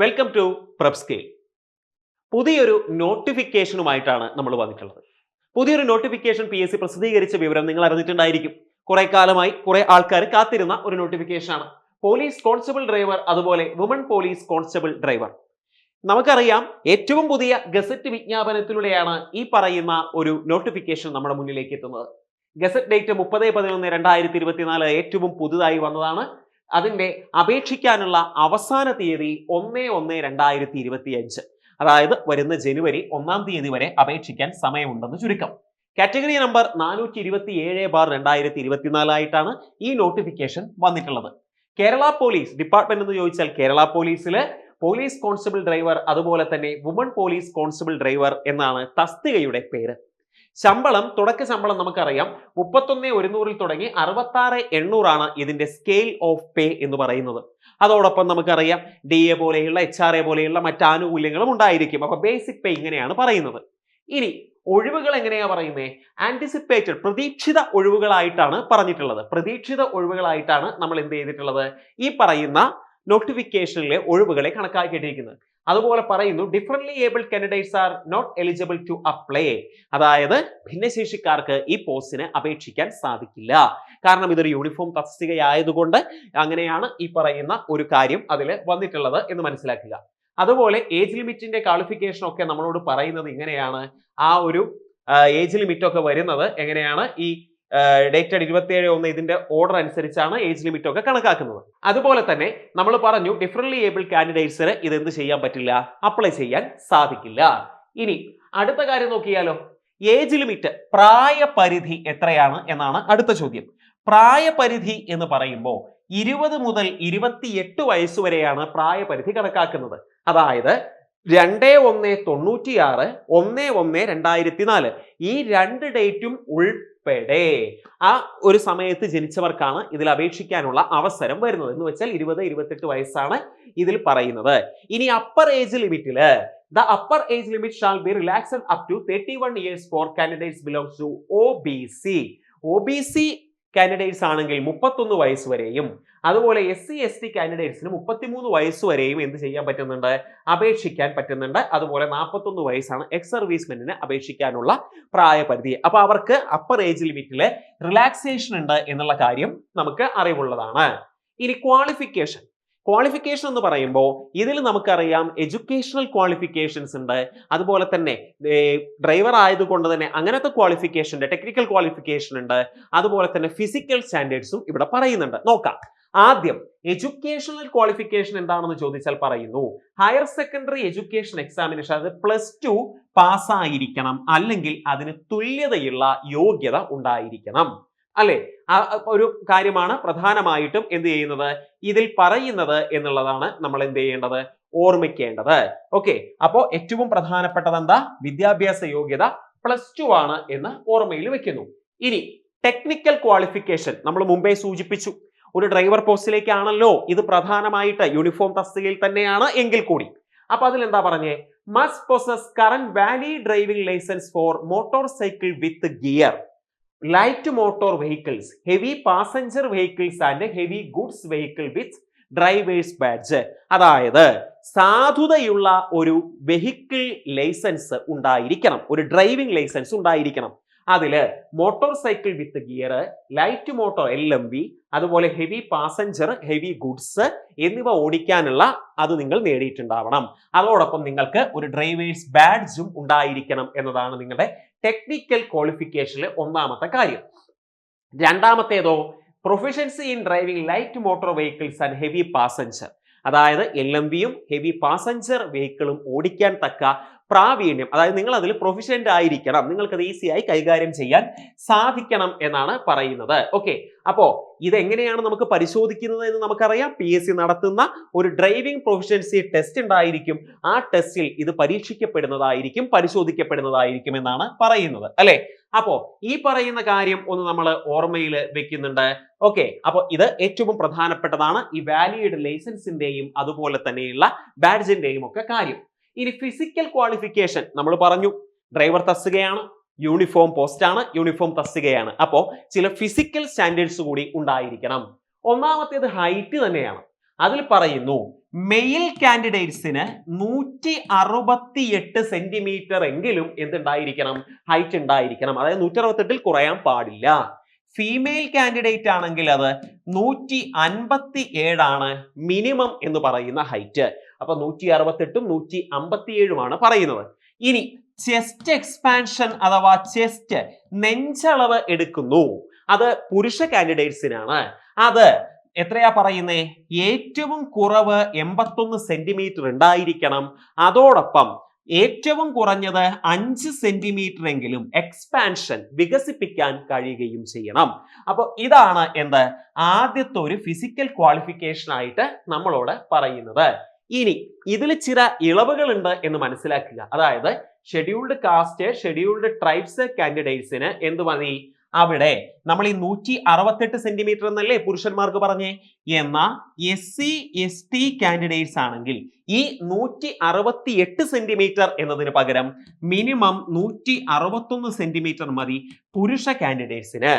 Welcome to prep പുതിയൊരു നോട്ടിഫിക്കേഷനുമായിട്ടാണ് നമ്മൾ വന്നിട്ടുള്ളത്. പുതിയൊരു നോട്ടിഫിക്കേഷൻ പി എസ് സി പ്രസിദ്ധീകരിച്ച വിവരം നിങ്ങൾ അറിഞ്ഞിട്ടുണ്ടായിരിക്കും. കുറെ കാലമായി കുറെ ആൾക്കാർ കാത്തിരുന്ന ഒരു നോട്ടിഫിക്കേഷനാണ് പോലീസ് കോൺസ്റ്റബിൾ ഡ്രൈവർ അതുപോലെ വുമൺ പോലീസ് കോൺസ്റ്റബിൾ ഡ്രൈവർ നമുക്കറിയാം ഏറ്റവും പുതിയ ഗസറ്റ് വിജ്ഞാപനത്തിലൂടെയാണ് ഈ പറയുന്ന ഒരു നോട്ടിഫിക്കേഷൻ നമ്മുടെ മുന്നിലേക്ക് എത്തുന്നത്. ഗസറ്റ് ഡേറ്റ് മുപ്പത് പതിനൊന്ന് രണ്ടായിരത്തി ഇരുപത്തിനാല് ഏറ്റവും പുതുതായി വന്നതാണ് അതിന്റെ അപേക്ഷിക്കാനുള്ള അവസാന തീയതി ഒന്ന് ഒന്ന് രണ്ടായിരത്തി ഇരുപത്തി അഞ്ച് അതായത് വരുന്ന ജനുവരി ഒന്നാം തീയതി വരെ അപേക്ഷിക്കാൻ സമയമുണ്ടെന്ന് ചുരുക്കം. കാറ്റഗറി നമ്പർ നാനൂറ്റി ഇരുപത്തി ഏഴ് ബാർ രണ്ടായിരത്തി ഇരുപത്തിനാലായിട്ടാണ് ഈ നോട്ടിഫിക്കേഷൻ വന്നിട്ടുള്ളത്. കേരള പോലീസ് ഡിപ്പാർട്ട്മെന്റ് എന്ന് ചോദിച്ചാൽ കേരള പോലീസിൽ പോലീസ് കോൺസ്റ്റബിൾ ഡ്രൈവർ അതുപോലെ തന്നെ വുമൺ പോലീസ് കോൺസ്റ്റബിൾ ഡ്രൈവർ എന്നാണ് തസ്തികയുടെ പേര്. ശമ്പളം തുടക്ക ശമ്പളം നമുക്കറിയാം. മുപ്പത്തൊന്ന് ഒരുന്നൂറിൽ തുടങ്ങി അറുപത്താറ് എണ്ണൂറാണ് ഇതിന്റെ സ്കെയിൽ ഓഫ് പേ എന്ന് പറയുന്നത്. അതോടൊപ്പം നമുക്കറിയാം ഡി എ പോലെയുള്ള എച്ച് ആർ എ പോലെയുള്ള മറ്റ് ആനുകൂല്യങ്ങളും ഉണ്ടായിരിക്കും. അപ്പൊ ബേസിക് പേ ഇങ്ങനെയാണ് പറയുന്നത്. ഇനി ഒഴിവുകൾ എങ്ങനെയാ പറയുന്നത് ആന്റിസിപ്പേറ്റഡ് പ്രതീക്ഷിത ഒഴിവുകളായിട്ടാണ് പറഞ്ഞിട്ടുള്ളത്. പ്രതീക്ഷിത ഒഴിവുകളായിട്ടാണ് നമ്മൾ എന്ത് ചെയ്തിട്ടുള്ളത്? ഈ പറയുന്ന നോട്ടിഫിക്കേഷനിലെ ഒഴിവുകളെ കണക്കാക്കിയിട്ടിരിക്കുന്നത്. അതുപോലെ പറയുന്നു differently able candidates are not eligible to apply അതായത് ഭിന്നശേഷിക്കാർക്ക് ഈ പോസ്റ്റിന് അപേക്ഷിക്കാൻ സാധിക്കില്ല. കാരണം ഇതൊരു യൂണിഫോം തസ്തികയായതുകൊണ്ട് അങ്ങനെയാണ് ഈ പറയുന്ന ഒരു കാര്യം അതിൽ വന്നിട്ടുള്ളത് എന്ന് മനസ്സിലാക്കുക. അതുപോലെ ഏജ് ലിമിറ്റിന്റെ ക്വാളിഫിക്കേഷൻ ഒക്കെ നമ്മളോട് പറയുന്നത് ഇങ്ങനെയാണ്. ആ ഒരു ഏജ് ലിമിറ്റൊക്കെ വരുന്നത് എങ്ങനെയാണ്? ഈ ഡേറ്റഡ് ഇരുപത്തിയേഴ് ഒന്ന് ഇതിന്റെ ഓർഡർ അനുസരിച്ചാണ് ഏജ് ലിമിറ്റ് ഒക്കെ കണക്കാക്കുന്നത്. അതുപോലെ തന്നെ നമ്മൾ പറഞ്ഞു ഡിഫറൻലി ഏബിൾ കാൻഡിഡേറ്റ്സിന് ഇത് എന്ത് ചെയ്യാൻ പറ്റില്ല? അപ്ലൈ ചെയ്യാൻ സാധിക്കില്ല. ഇനി അടുത്ത കാര്യം നോക്കിയാലോ. ഏജ് ലിമിറ്റ് പ്രായപരിധി എത്രയാണ് എന്നാണ് അടുത്ത ചോദ്യം. പ്രായപരിധി എന്ന് പറയുമ്പോൾ ഇരുപത് മുതൽ ഇരുപത്തിയെട്ട് വയസ്സ് വരെയാണ് പ്രായപരിധി കണക്കാക്കുന്നത്. അതായത് രണ്ട് ഒന്ന് തൊണ്ണൂറ്റിയാറ് ഒന്ന് ഒന്ന് രണ്ടായിരത്തി നാല് ഈ രണ്ട് ഡേറ്റും ഉൾപ്പെടെ. ആ ഒരു സമയത്ത് ജനിച്ചവർക്കാണ് ഇതിൽ അപേക്ഷിക്കാനുള്ള അവസരം വരുന്നത്. എന്ന് വെച്ചാൽ ഇരുപത് ഇരുപത്തെട്ട് വയസ്സാണ് ഇതിൽ പറയുന്നത്. ഇനി upper age ലിമിറ്റിൽ the upper age limit shall be relaxed up to thirty one years for candidates belongs to O B C O B C candidates ആണെങ്കിൽ മുപ്പത്തൊന്ന് വയസ്സ് വരെയും അതുപോലെ എസ് സി എസ് ടി കാൻഡിഡേറ്റ്സിന് മുപ്പത്തിമൂന്ന് വയസ്സ് വരെയും എന്ത് ചെയ്യാൻ പറ്റുന്നുണ്ട്? അപേക്ഷിക്കാൻ പറ്റുന്നുണ്ട്. അതുപോലെ നാൽപ്പത്തൊന്ന് വയസ്സാണ് എക്സ് സർവീസ്മെന്റിന് അപേക്ഷിക്കാനുള്ള പ്രായപരിധി. അപ്പോൾ അവർക്ക് അപ്പർ ഏജ് ലിമിറ്റിൽ റിലാക്സേഷൻ ഉണ്ട് എന്നുള്ള കാര്യം നമുക്ക് അറിവുള്ളതാണ്. ഇനി ക്വാളിഫിക്കേഷൻ ക്വാളിഫിക്കേഷൻ എന്ന് പറയുമ്പോൾ ഇതിൽ നമുക്കറിയാം എഡ്യൂക്കേഷണൽ ക്വാളിഫിക്കേഷൻസ് ഉണ്ട്. അതുപോലെ തന്നെ ഡ്രൈവർ ആയതുകൊണ്ട് തന്നെ അങ്ങനത്തെ ക്വാളിഫിക്കേഷൻ ഉണ്ട് ടെക്നിക്കൽ ക്വാളിഫിക്കേഷൻ ഉണ്ട്. അതുപോലെ തന്നെ ഫിസിക്കൽ സ്റ്റാൻഡേർഡ്സും ഇവിടെ പറയുന്നുണ്ട്. നോക്കാം. ആദ്യം എഡ്യൂക്കേഷണൽ ക്വാളിഫിക്കേഷൻ എന്താണെന്ന് ചോദിച്ചാൽ പറയുന്നു. ഹയർ സെക്കൻഡറി എഡ്യൂക്കേഷൻ എക്സാമിനേഷൻ അത് പ്ലസ് ടു പാസ്സായിരിക്കണം അല്ലെങ്കിൽ അതിന് തുല്യതയുള്ള യോഗ്യത ഉണ്ടായിരിക്കണം. അല്ലെ? ഒരു കാര്യമാണ് പ്രധാനമായിട്ടും എന്ത് ചെയ്യുന്നത്? ഇതിൽ പറയുന്നത് എന്നുള്ളതാണ് നമ്മൾ എന്ത് ചെയ്യേണ്ടത്? ഓർമ്മിക്കേണ്ടത്. ഓക്കെ. അപ്പോ ഏറ്റവും പ്രധാനപ്പെട്ടത് എന്താ? വിദ്യാഭ്യാസ യോഗ്യത പ്ലസ് ടു ആണ് എന്ന് ഓർമ്മയിൽ വെക്കുന്നു. ഇനി ടെക്നിക്കൽ ക്വാളിഫിക്കേഷൻ നമ്മൾ മുമ്പേ സൂചിപ്പിച്ചു. ഒരു ഡ്രൈവർ പോസ്റ്റിലേക്കാണല്ലോ ഇത് പ്രധാനമായിട്ട് യൂണിഫോം തസ്തികയിൽ തന്നെയാണ് എങ്കിൽ കൂടി. അപ്പൊ എന്താ പറഞ്ഞേ? Must possess current valid driving licence for motor cycle with gear light motor vehicles heavy passenger vehicles and heavy goods vehicle with drivers badge അതായത് സാധുതയുള്ള ഒരു വെഹിക്കിൾ ലൈസൻസ് ഉണ്ടായിരിക്കണം. ഒരു ഡ്രൈവിംഗ് ലൈസൻസ് ഉണ്ടായിരിക്കണം. അതിൽ motor cycle with gear light motor L M V അതുപോലെ heavy passenger heavy goods എന്നിവ ഓടിക്കാനുള്ള അത് നിങ്ങൾ നേടിയിട്ടുണ്ടാവണം. അതോടൊപ്പം നിങ്ങൾക്ക് ഒരു ഡ്രൈവേഴ്സ് ബാഡ്ജും ഉണ്ടായിരിക്കണം എന്നതാണ് നിങ്ങളുടെ ടെക്നിക്കൽ ക്വാളിഫിക്കേഷനിലെ ഒന്നാമത്തെ കാര്യം. രണ്ടാമത്തേതോ proficiency in driving light motor vehicles and heavy passenger അതായത് എൽ എം വിയും ഹെവി പാസഞ്ചർ വെഹിക്കിളും ഓടിക്കാൻ തക്ക പ്രാവീണ്യം അതായത് നിങ്ങൾ അതിൽ പ്രൊഫിഷ്യന്റ് ആയിരിക്കണം നിങ്ങൾക്കത് ഈസിയായി കൈകാര്യം ചെയ്യാൻ സാധിക്കണം എന്നാണ് പറയുന്നത്. ഓക്കെ അപ്പോൾ ഇതെങ്ങനെയാണ് നമുക്ക് പരിശോധിക്കുന്നത് എന്ന് നമുക്കറിയാം. പി എസ് സി നടത്തുന്ന ഒരു ഡ്രൈവിംഗ് പ്രൊഫിഷ്യൻസി ടെസ്റ്റ് ഉണ്ടായിരിക്കും. ആ ടെസ്റ്റിൽ ഇത് പരീക്ഷിക്കപ്പെടുന്നതായിരിക്കും പരിശോധിക്കപ്പെടുന്നതായിരിക്കും എന്നാണ് പറയുന്നത് അല്ലെ? അപ്പോ ഈ പറയുന്ന കാര്യം ഒന്ന് നമ്മൾ ഓർമ്മയിൽ വെക്കുന്നുണ്ട്. ഓക്കെ അപ്പോൾ ഇത് ഏറ്റവും പ്രധാനപ്പെട്ടതാണ് ഈ വാലിഡ് ലൈസൻസിന്റെയും അതുപോലെ തന്നെയുള്ള ബാഡ്ജിന്റെയും ഒക്കെ കാര്യം. ഇനി ഫിസിക്കൽ ക്വാളിഫിക്കേഷൻ നമ്മൾ പറഞ്ഞു. ഡ്രൈവർ തസ്തികയാണ് യൂണിഫോം പോസ്റ്റ് ആണ് യൂണിഫോം തസ്തികയാണ്. അപ്പോൾ ചില ഫിസിക്കൽ സ്റ്റാൻഡേർഡ്സ് കൂടി ഉണ്ടായിരിക്കണം. ഒന്നാമത്തേത് ഹൈറ്റ് തന്നെയാണ്. അതിൽ പറയുന്നു മെയിൽ കാൻഡിഡേറ്റ്സിന് നൂറ്റി അറുപത്തി എട്ട് സെന്റിമീറ്റർ എങ്കിലും എന്തുണ്ടായിരിക്കണം? ഹൈറ്റ് ഉണ്ടായിരിക്കണം. അതായത് നൂറ്റി അറുപത്തെട്ടിൽ കുറയാൻ പാടില്ല. ഫീമെയിൽ കാൻഡിഡേറ്റ് ആണെങ്കിൽ അത് നൂറ്റി അൻപത്തി ഏഴാണ് മിനിമം എന്ന് പറയുന്ന ഹൈറ്റ് അപ്പൊ നൂറ്റി അറുപത്തെട്ടും നൂറ്റി അമ്പത്തി ഏഴുമാണ് പറയുന്നത്. ഇനി ചെസ്റ്റ് എക്സ്പാൻഷൻ അഥവാ ചെസ്റ്റ് നെഞ്ചളവ് എടുക്കുന്നു. അത് പുരുഷ കാൻഡിഡേറ്റ്സിനാണ് അത് എത്രയാ പറയുന്നേ? ഏറ്റവും കുറവ് എൺപത്തൊന്ന് സെന്റിമീറ്റർ ഉണ്ടായിരിക്കണം. അതോടൊപ്പം ഏറ്റവും കുറഞ്ഞത് അഞ്ച് സെന്റിമീറ്റർ എങ്കിലും എക്സ്പാൻഷൻ വികസിപ്പിക്കാൻ കഴിയുകയും ചെയ്യണം. അപ്പോൾ ഇതാണ് എന്ത്? ആദ്യത്തെ ഒരു ഫിസിക്കൽ ക്വാളിഫിക്കേഷൻ ആയിട്ട് നമ്മളോട് പറയുന്നത്. ഇനി ഇതിൽ ചില ഇളവുകളുണ്ട് എന്ന് മനസ്സിലാക്കുക. അതായത് ഷെഡ്യൂൾഡ് കാസ്റ്റ് ഷെഡ്യൂൾഡ് ട്രൈബ്സ് കാൻഡിഡേറ്റ്സിന് എന്ത് മതി? അവിടെ നമ്മൾ ഈ നൂറ്റി അറുപത്തെട്ട് സെന്റിമീറ്റർ എന്നല്ലേ പുരുഷന്മാർക്ക് പറഞ്ഞേ? എന്ന S C S T candidates ആണെങ്കിൽ ഈ നൂറ്റി അറുപത്തി എട്ട് സെന്റിമീറ്റർ എന്നതിന് പകരം മിനിമം നൂറ്റി അറുപത്തൊന്ന് സെന്റിമീറ്റർ മതി പുരുഷ കാൻഡിഡേറ്റ്സിന്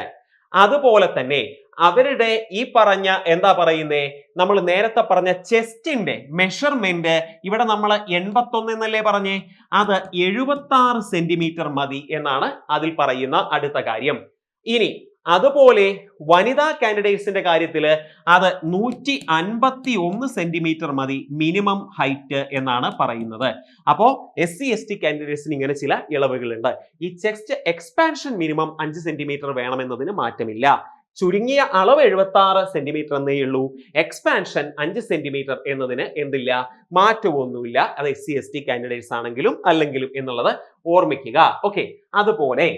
അതുപോലെ തന്നെ അവരുടെ ഈ പറഞ്ഞ എന്താ പറയുന്നേ? നമ്മൾ നേരത്തെ പറഞ്ഞ ചെസ്റ്റിന്റെ മെഷർമെന്റ് ഇവിടെ നമ്മൾ എൺപത്തൊന്ന് എന്നല്ലേ പറഞ്ഞേ? അത് എഴുപത്തി ആറ് സെന്റിമീറ്റർ മതി എന്നാണ് അതിൽ പറയുന്ന അടുത്ത കാര്യം. ഇനി അതുപോലെ വനിതാ കാൻഡിഡേറ്റ്സിന്റെ കാര്യത്തിൽ അത് നൂറ്റി അൻപത്തി ഒന്ന് സെന്റിമീറ്റർ മതി മിനിമം ഹൈറ്റ് എന്നാണ് പറയുന്നത്. അപ്പോ എസ് സി എസ് ടി കാൻഡിഡേറ്റ്സിന് ഇങ്ങനെ ചില ഇളവുകളുണ്ട്. ഈ ചെസ്റ്റ് എക്സ്പാൻഷൻ മിനിമം അഞ്ച് സെന്റിമീറ്റർ വേണമെന്നതിന് മാറ്റമില്ല. ചുരുങ്ങിയ അളവ് എഴുപത്തി ആറ് സെന്റിമീറ്റർ എന്നേ ഉള്ളൂ. എക്സ്പാൻഷൻ അഞ്ച് സെന്റിമീറ്റർ എന്നതിന് എന്തില്ല? മാറ്റമൊന്നുമില്ല. അത് S C S T candidates ആണെങ്കിലും അല്ലെങ്കിലും എന്നുള്ളത് ഓർമ്മിക്കുക. ഓക്കെ അതുപോലെ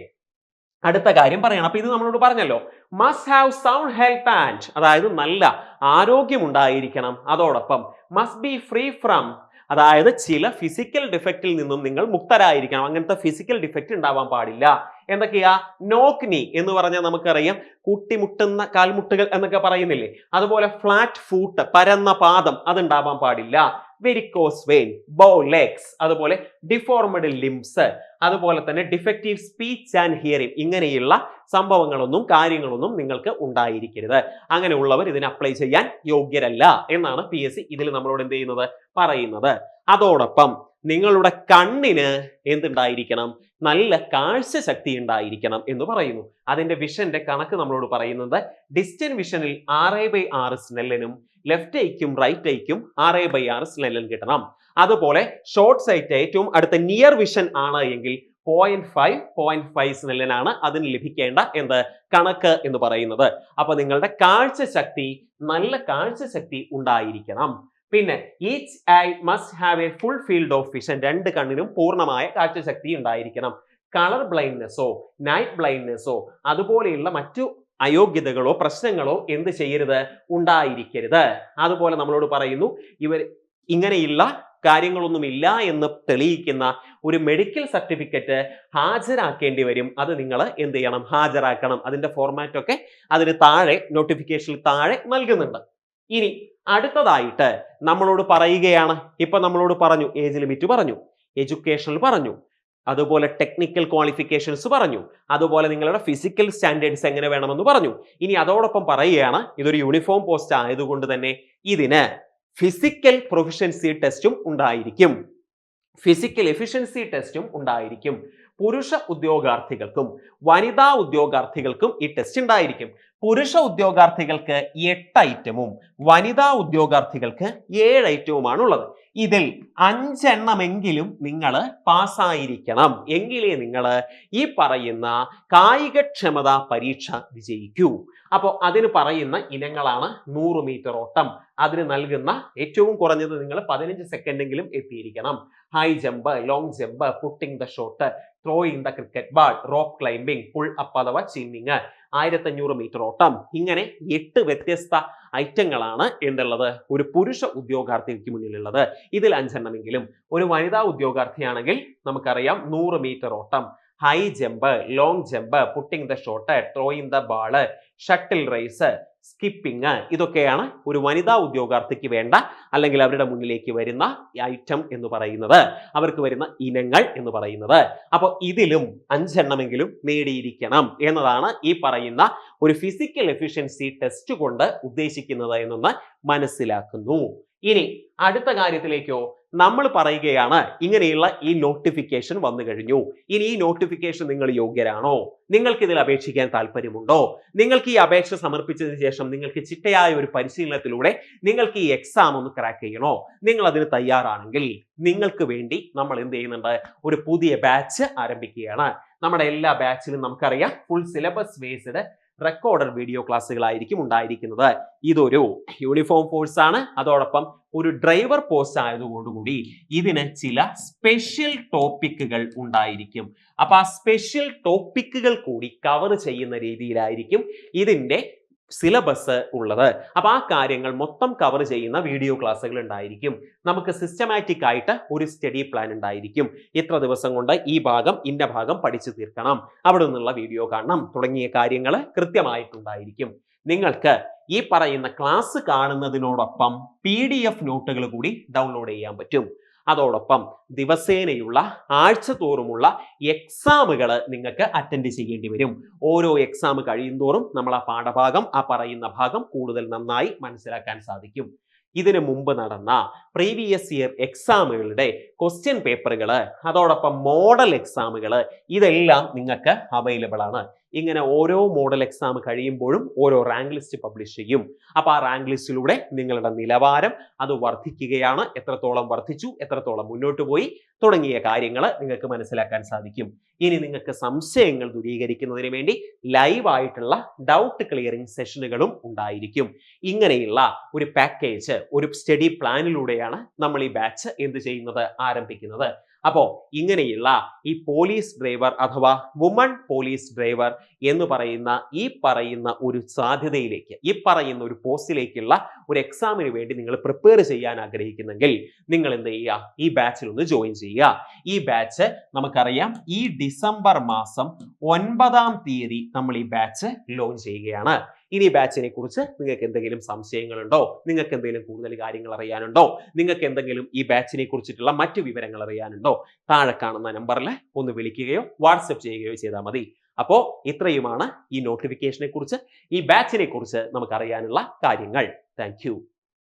അടുത്ത കാര്യം പറയണം. അപ്പൊ ഇത് നമ്മളോട് പറഞ്ഞല്ലോ must have sound health and അതായത് നല്ല ആരോഗ്യം ഉണ്ടായിരിക്കണം. അതോടൊപ്പം മസ്റ്റ് ബി ഫ്രീ ഫ്രം അതായത് ചില ഫിസിക്കൽ ഡിഫക്റ്റിൽ നിന്നും നിങ്ങൾ മുക്തരായിരിക്കണം. അങ്ങനത്തെ ഫിസിക്കൽ ഡിഫക്റ്റ് ഉണ്ടാവാൻ പാടില്ല. എന്തൊക്കെയാ? നോക്നി എന്ന് പറഞ്ഞാൽ നമുക്കറിയാം കൂട്ടിമുട്ടുന്ന കാൽമുട്ടുകൾ എന്നൊക്കെ പറയുന്നില്ലേ? അതുപോലെ ഫ്ലാറ്റ് ഫൂട്ട് പരന്ന പാദം അത് ഉണ്ടാവാൻ പാടില്ല. വെരിക്കോസ് വെയിൻ ബോ ലെഗ്സ് അതുപോലെ ഡിഫോർമഡ് ലിംസ് അതുപോലെ തന്നെ ഡിഫക്റ്റീവ് സ്പീച്ച് ആൻഡ് ഹിയറിംഗ് ഇങ്ങനെയുള്ള സംഭവങ്ങളൊന്നും കാര്യങ്ങളൊന്നും നിങ്ങൾക്ക് ഉണ്ടായിരിക്കരുത്. അങ്ങനെയുള്ളവർ ഇതിന് അപ്ലൈ ചെയ്യാൻ യോഗ്യരല്ല എന്നാണ് പി ഇതിൽ നമ്മളോട് എന്ത് ചെയ്യുന്നത്? പറയുന്നത്. അതോടൊപ്പം നിങ്ങളുടെ കണ്ണിന് എന്തുണ്ടായിരിക്കണം? നല്ല കാഴ്ച ശക്തി ഉണ്ടായിരിക്കണം എന്ന് പറയുന്നു. അതിന്റെ വിഷന്റെ കണക്ക് നമ്മളോട് പറയുന്നത് ഡിസ്റ്റൻ വിഷനിൽ ആറ് ബൈ ആറ് സ്നെല്ലനും ലെഫ്റ്റ് ഐക്കും റൈറ്റ് ഐക്കും ആറ് ബൈ ആറ് സ്നെല്ലൻ കിട്ടണം. അതുപോലെ ഷോർട്ട് സൈറ്റ് ഏറ്റവും അടുത്ത നിയർ വിഷൻ ആണ് എങ്കിൽ പോയിന്റ് ഫൈവ് പോയിന്റ് ഫൈവ് സ്നെല്ലനാണ് അതിന് ലഭിക്കേണ്ട എന്ത്? കണക്ക് എന്ന് പറയുന്നത്. അപ്പൊ നിങ്ങളുടെ കാഴ്ച ശക്തി നല്ല കാഴ്ച ശക്തി ഉണ്ടായിരിക്കണം. പിന്നെ each eye must have a full field of vision രണ്ട് കണ്ണിനും പൂർണമായ കാഴ്ചശക്തി ഉണ്ടായിരിക്കണം. കളർ ബ്ലൈൻഡ്നെസ്സോ നൈറ്റ് ബ്ലൈൻഡ്നെസ്സോ അതുപോലെയുള്ള മറ്റു അയോഗ്യതകളോ പ്രശ്നങ്ങളോ എന്ത് ചെയ്യരുത്? ഉണ്ടായിരിക്കരുത്. അതുപോലെ നമ്മളോട് പറയുന്നു ഇവർ ഇങ്ങനെയുള്ള കാര്യങ്ങളൊന്നുമില്ല എന്ന് തെളിയിക്കുന്ന ഒരു മെഡിക്കൽ സർട്ടിഫിക്കറ്റ് ഹാജരാക്കേണ്ടി വരും. അത് നിങ്ങൾ എന്ത് ചെയ്യണം? ഹാജരാക്കണം. അതിന്റെ ഫോർമാറ്റൊക്കെ അതിന് താഴെ നോട്ടിഫിക്കേഷനിൽ താഴെ നൽകുന്നുണ്ട്. ഇനി അടുത്തതായിട്ട് നമ്മളോട് പറയുകയാണ്. ഇപ്പൊ നമ്മളോട് പറഞ്ഞു ഏജ് ലിമിറ്റ് പറഞ്ഞു എഡ്യൂക്കേഷണൽ പറഞ്ഞു അതുപോലെ ടെക്നിക്കൽ ക്വാളിഫിക്കേഷൻസ് പറഞ്ഞു അതുപോലെ നിങ്ങളുടെ ഫിസിക്കൽ സ്റ്റാൻഡേർഡ്സ് എങ്ങനെ വേണമെന്ന് പറഞ്ഞു. ഇനി അതോടൊപ്പം പറയുകയാണ് ഇതൊരു യൂണിഫോം പോസ്റ്റ് ആയതുകൊണ്ട് തന്നെ ഇതിന് ഫിസിക്കൽ പ്രൊഫിഷ്യൻസി ടെസ്റ്റും ഉണ്ടായിരിക്കും. ഫിസിക്കൽ എഫിഷ്യൻസി ടെസ്റ്റും ഉണ്ടായിരിക്കും. പുരുഷ ഉദ്യോഗാർത്ഥികൾക്കും വനിതാ ഉദ്യോഗാർത്ഥികൾക്കും ഈ ടെസ്റ്റ് ഉണ്ടായിരിക്കും. പുരുഷ ഉദ്യോഗാർത്ഥികൾക്ക് എട്ട് ഐറ്റവും വനിതാ ഉദ്യോഗാർത്ഥികൾക്ക് ഏഴ് ഐറ്റവുമാണ് ഉള്ളത് ഇതിൽ അഞ്ചെണ്ണമെങ്കിലും നിങ്ങൾ പാസ്സായിരിക്കണം. എങ്കിലേ നിങ്ങൾ ഈ പറയുന്ന കായികക്ഷമതാ പരീക്ഷ വിജയിക്കൂ. അപ്പോൾ അതിന് പറയുന്ന ഇനങ്ങളാണ് നൂറ് മീറ്റർ ഓട്ടം. അതിന് നൽകുന്ന ഏറ്റവും കുറഞ്ഞത് നിങ്ങൾ പതിനഞ്ച് സെക്കൻഡെങ്കിലും എത്തിയിരിക്കണം. High jump long jump putting the shot throwing the cricket ball rope climbing pull up അഥവാ ചിമ്മിങ് ആയിരത്തഞ്ഞൂറ് മീറ്റർ ഓട്ടം. ഇങ്ങനെ എട്ട് വ്യത്യസ്ത ഐറ്റങ്ങളാണ് എന്തുള്ളത്? ഒരു പുരുഷ ഉദ്യോഗാർത്ഥിക്ക് മുന്നിലുള്ളത്. ഇതിൽ അഞ്ചെണ്ണമെങ്കിലും. ഒരു വനിതാ ഉദ്യോഗാർത്ഥിയാണെങ്കിൽ നമുക്കറിയാം നൂറ് മീറ്റർ ഓട്ടം. High jump long jump putting the shot throwing the ball shuttle race skipping ഇതൊക്കെയാണ് ഒരു വനിതാ ഉദ്യോഗാർത്ഥിക്ക് വേണ്ട അല്ലെങ്കിൽ അവരുടെ മുന്നിലേക്ക് വരുന്ന ഐറ്റം എന്ന് പറയുന്നത്. അവർക്ക് വരുന്ന ഇനങ്ങൾ എന്ന് പറയുന്നത്. അപ്പോൾ ഇതിലും അഞ്ചെണ്ണമെങ്കിലും നേടിയിരിക്കണം എന്നതാണ് ഈ പറയുന്ന ഒരു ഫിസിക്കൽ എഫിഷ്യൻസി ടെസ്റ്റ് കൊണ്ട് ഉദ്ദേശിക്കുന്നത് എന്നൊന്ന് മനസ്സിലാക്കുന്നു. ഇനി അടുത്ത കാര്യത്തിലേക്കോ നമ്മൾ പറയുകയാണ് ഇങ്ങനെയുള്ള ഈ നോട്ടിഫിക്കേഷൻ വന്നു കഴിഞ്ഞു. ഇനി ഈ നോട്ടിഫിക്കേഷൻ നിങ്ങൾ യോഗ്യരാണോ? നിങ്ങൾക്ക് ഇതിൽ അപേക്ഷിക്കാൻ താല്പര്യമുണ്ടോ നിങ്ങൾക്ക് ഈ അപേക്ഷ സമർപ്പിച്ചതിന് ശേഷം നിങ്ങൾക്ക് ചിട്ടയായ ഒരു പരിശീലനത്തിലൂടെ നിങ്ങൾക്ക് ഈ എക്സാം ഒന്ന് ക്രാക്ക് ചെയ്യണോ? നിങ്ങൾ അതിന് തയ്യാറാണെങ്കിൽ നിങ്ങൾക്ക് വേണ്ടി നമ്മൾ എന്ത് ചെയ്യുന്നുണ്ട്? ഒരു പുതിയ ബാച്ച് ആരംഭിക്കുകയാണ്. നമ്മുടെ എല്ലാ ബാച്ചിലും നമുക്കറിയാം full syllabus based recorded video ക്ലാസ്സുകളായിരിക്കും ഉണ്ടായിരിക്കുന്നത്. ഇതൊരു യൂണിഫോം ഫോഴ്സ് ആണ്. അതോടൊപ്പം ഒരു ഡ്രൈവർ പോസ്റ്റ് ആയതുകൊണ്ടുകൂടി ഇതിന് ചില സ്പെഷ്യൽ ടോപ്പിക്കുകൾ ഉണ്ടായിരിക്കും. അപ്പൊ ആ സ്പെഷ്യൽ ടോപ്പിക്കുകൾ കൂടി കവർ ചെയ്യുന്ന രീതിയിലായിരിക്കും ഇതിന്റെ സിലബസ് ഉള്ളത്. അപ്പൊ ആ കാര്യങ്ങൾ മൊത്തം കവർ ചെയ്യുന്ന വീഡിയോ ക്ലാസ്സുകൾ ഉണ്ടായിരിക്കും. നമുക്ക് സിസ്റ്റമാറ്റിക് ആയിട്ട് ഒരു സ്റ്റഡി പ്ലാൻ ഉണ്ടായിരിക്കും. ഇത്ര ദിവസം കൊണ്ട് ഈ ഭാഗം ഇന്ന ഭാഗം പഠിച്ചു തീർക്കണം. അവിടെ നിന്നുള്ള വീഡിയോ കാണണം. തുടങ്ങിയ കാര്യങ്ങൾ കൃത്യമായിട്ടുണ്ടായിരിക്കും. നിങ്ങൾക്ക് ഈ പറയുന്ന ക്ലാസ് കാണുന്നതിനോടൊപ്പം പി ഡി എഫ് നോട്ടുകൾ കൂടി ഡൗൺലോഡ് ചെയ്യാൻ പറ്റും. അതോടൊപ്പം ദിവസേനയുള്ള ആഴ്ച തോറുമുള്ള എക്സാമുകൾ നിങ്ങൾക്ക് അറ്റൻഡ് ചെയ്യേണ്ടി വരും. ഓരോ എക്സാം കഴിയുന്തോറും നമ്മൾ ആ പാഠഭാഗം ആ പറയുന്ന ഭാഗം കൂടുതൽ നന്നായി മനസ്സിലാക്കാൻ സാധിക്കും. ഇതിനു മുമ്പ് നടന്ന പ്രീവിയസ് ഇയർ എക്സാമുകളുടെ ക്വസ്റ്റ്യൻ പേപ്പറുകൾ അതോടൊപ്പം മോഡൽ എക്സാമുകൾ ഇതെല്ലാം നിങ്ങൾക്ക് അവൈലബിൾ ആണ്. ഇങ്ങനെ ഓരോ മോഡൽ എക്സാം കഴിയുമ്പോഴും ഓരോ റാങ്ക് ലിസ്റ്റ് പബ്ലിഷ് ചെയ്യും. അപ്പോൾ ആ റാങ്ക് ലിസ്റ്റിലൂടെ നിങ്ങളുടെ നിലവാരം അത് വർദ്ധിക്കുകയാണ്. എത്രത്തോളം വർദ്ധിച്ചു എത്രത്തോളം മുന്നോട്ട് പോയി തുടങ്ങിയ കാര്യങ്ങൾ നിങ്ങൾക്ക് മനസ്സിലാക്കാൻ സാധിക്കും. ഇനി നിങ്ങൾക്ക് സംശയങ്ങൾ ദൂരീകരിക്കുന്നതിന് വേണ്ടി ലൈവ് ആയിട്ടുള്ള ഡൗട്ട് ക്ലിയറിംഗ് സെഷനുകളും ഉണ്ടായിരിക്കും. ഇങ്ങനെയുള്ള ഒരു പാക്കേജ് ഒരു സ്റ്റഡി പ്ലാനിലൂടെയാണ് നമ്മൾ ഈ ബാച്ച് എന്ത് ചെയ്യുന്നത് ആരംഭിക്കുന്നത്. അപ്പോ ഇങ്ങനെയുള്ള ഈ പോലീസ് ഡ്രൈവർ അഥവാ വുമൺ പോലീസ് ഡ്രൈവർ എന്ന് പറയുന്ന ഈ പറയുന്ന ഒരു സാധ്യതയിലേക്ക് ഈ പറയുന്ന ഒരു പോസ്റ്റിലേക്കുള്ള ഒരു എക്സാമിന് വേണ്ടി നിങ്ങൾ പ്രിപ്പയർ ചെയ്യാൻ ആഗ്രഹിക്കുന്നെങ്കിൽ നിങ്ങൾ എന്ത് ചെയ്യുക? ഈ ബാച്ചിൽ ഒന്ന് ജോയിൻ ചെയ്യുക. ഈ ബാച്ച് നമുക്കറിയാം ഈ ഡിസംബർ മാസം ഒൻപതാം തീയതി നമ്മൾ ഈ ബാച്ച് ലോഞ്ച് ചെയ്യുകയാണ്. ഇനി ബാച്ചിനെ കുറിച്ച് നിങ്ങൾക്ക് എന്തെങ്കിലും സംശയങ്ങളുണ്ടോ? നിങ്ങൾക്ക് എന്തെങ്കിലും കൂടുതൽ കാര്യങ്ങൾ അറിയാനുണ്ടോ? നിങ്ങൾക്ക് എന്തെങ്കിലും ഈ ബാച്ചിനെ കുറിച്ചിട്ടുള്ള മറ്റു വിവരങ്ങൾ അറിയാനുണ്ടോ? താഴെ കാണുന്ന നമ്പറിൽ ഒന്ന് വിളിക്കുകയോ വാട്സപ്പ് ചെയ്യുകയോ ചെയ്താൽ മതി. അപ്പോൾ ഇത്രയുമാണ് ഈ നോട്ടിഫിക്കേഷനെ കുറിച്ച്. ഈ ബാച്ചിനെ കുറിച്ച് നമുക്ക് അറിയാനുള്ള കാര്യങ്ങൾ താങ്ക്